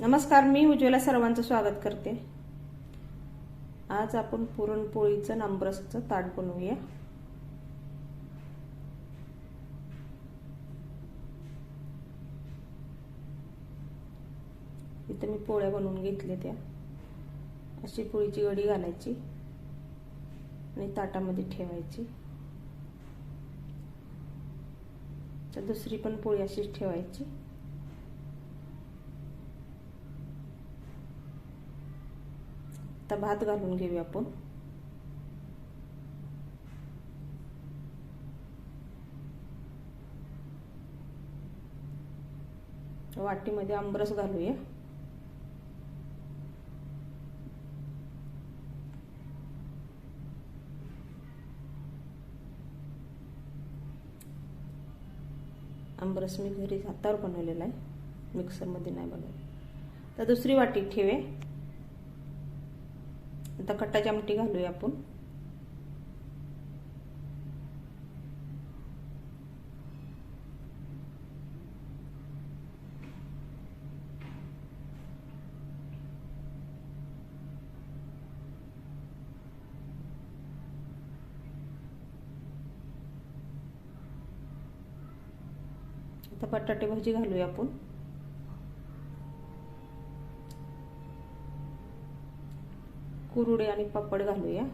नमस्कार मी उज्ज्वला सर्वांचं स्वागत करते. आज आपण पुरणपोळीचं नांबरसाचं ताट बनवूया. इथं मी पोळ्या बनवून घेतल्या त्या. अशी पोळीची गडी घालायची आणि ताटामध्ये ठेवायची. तर दुसरी पण पोळी अशीच ठेवायची. आता भात घालून घेऊया आपण. वाटीमध्ये आंबरस घालूया. आंबरस मी घरी हातावर बनवलेला आहे. मिक्सरमध्ये नाही बनवलं तर दुसरी वाटी ठेवे. आता कट्टाची आमटी घालूया आपण. बटाटे भाजी घालूया आपण. कुरुडे आणि पापड घालूया.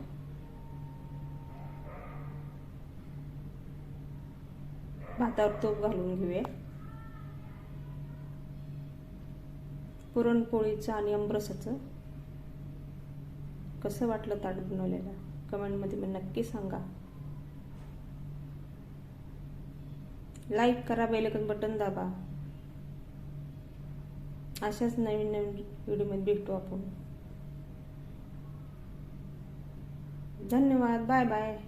भातावर तूप घालून घेऊया. पुरणपोळीचं आणि आंबरसाचं कसं वाटलं ताट बनवलेलं? कमेंटमध्ये मी नक्की सांगा. लाईक करा बेलकन बटन दाबा. अशाच नवीन नवीन व्हिडिओमध्ये भेटू आपण. धन्यवाद बाय बाय